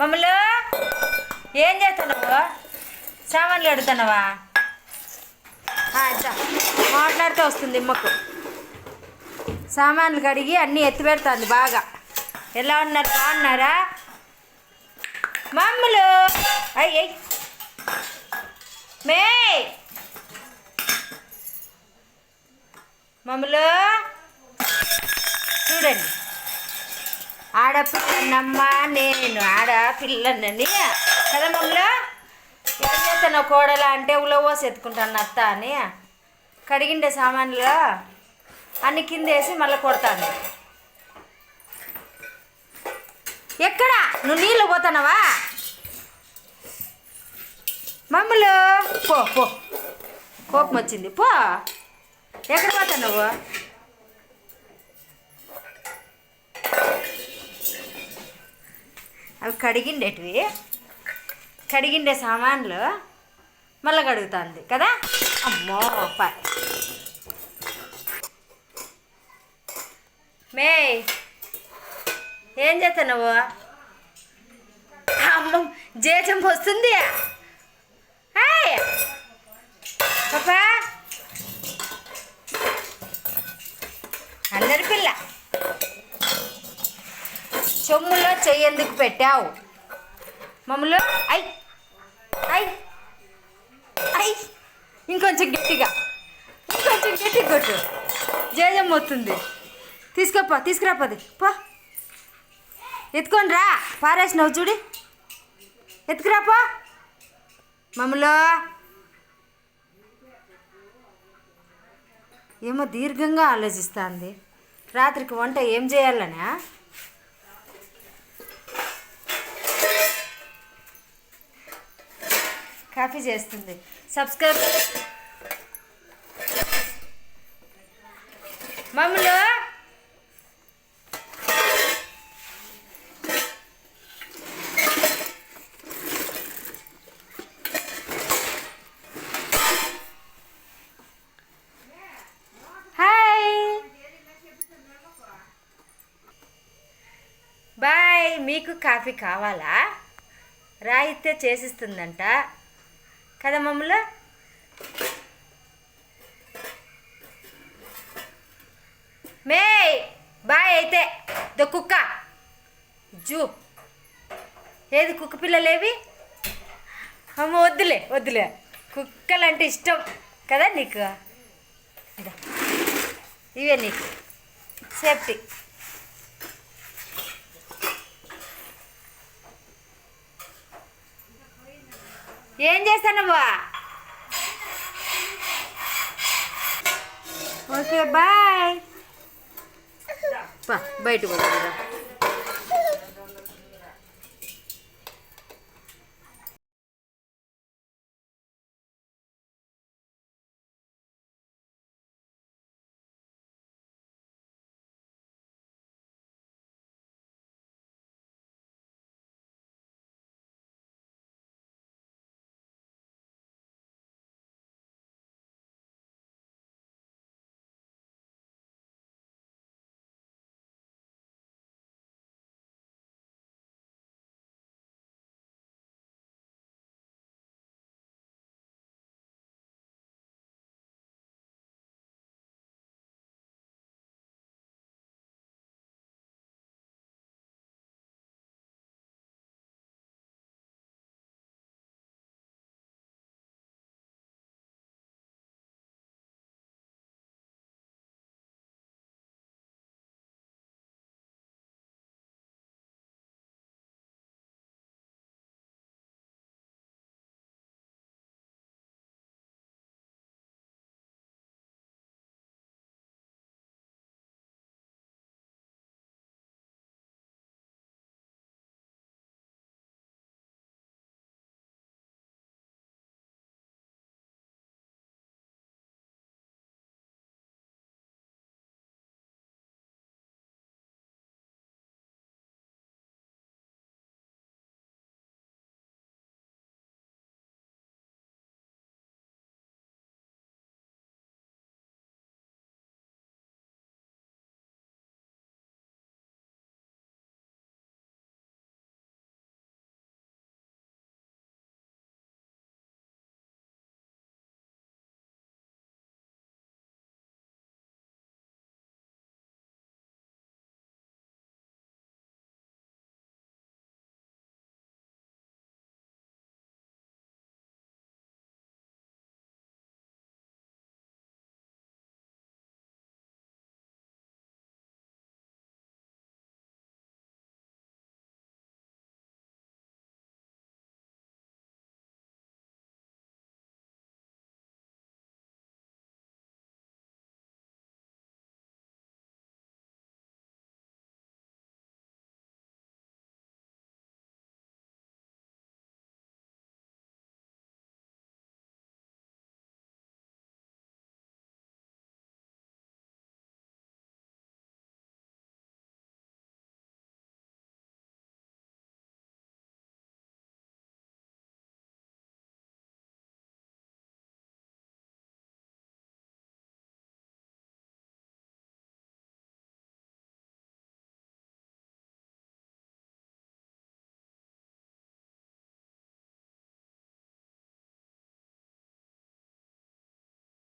మమ్మలు ఏం చేస్తున్నావు? సామాన్లు కడుతున్నావా మాట్లాడుతూ వస్తుంది ఇమ్మకు సామాన్లు కడిగి అన్నీ ఎత్తి పెడుతుంది బాగా. ఎలా ఉన్నారు? బాగున్నారా? మమ్మలు అయ్యి మే మమ్మలు చూడండి. ఆడపిల్లనమ్మ నేను ఆడపిల్లనని. కదా మమ్మల్ని ఏం చేస్తాను కోడల అంటే ఉలవోసి ఎత్తుకుంటాను అత్త అని. కడిగిండే సామాన్లు అన్ని కింద వేసి మళ్ళీ కొడతాను. ఎక్కడ? నువ్వు నీళ్ళు పోతున్నావా మమ్మలు పో పో. కోపం వచ్చింది. పో. ఎక్కడ పోతావు నువ్వు? అవి కడిగిండేటివి. కడిగిండే సామాన్లు మళ్ళీ కడుగుతుంది కదా? అమ్మో పా మే ఏం చేస్తున్నావు నువ్వు? అమ్మ జేజం వస్తుంది. హాయ్ పాపా. చెమ్ములో చెయ్యి ఎందుకు పెట్టావు. మమ్మల్ని ఐ ఐ ఐ. ఇంకొంచెం గట్టిగా ఇంకొంచెం గట్టిగా కొట్టు. జేజమ్మ వస్తుంది తీసుకోపా తీసుకురాపది పో. ఎత్తుకొని రా. పారేసినావు చూడి. ఎత్తుకురాపో మమ్మలో. ఏమో దీర్ఘంగా ఆలోచిస్తుంది. రాత్రికి వంట ఏం చేయాలనా? కాఫీ చేస్తుంది. సబ్స్క్రైబ్ మమ్మలు. హాయ్. బాయ్ మీకు కాఫీ కావాలా? రాయితే చేసిస్తుందంట. కదా మమ్ముల మే బాయ్ అయితే ద కుక్క జూ ఏది కుక్క పిల్లలేవి అమ్మ వద్దులే వద్దులే కుక్కలంటే ఇష్టం కదా నీకు ఇవే నీకు సేఫ్టీ ఏం చేస్తానవ్వా ఓకే బాయ్. బయట పోదా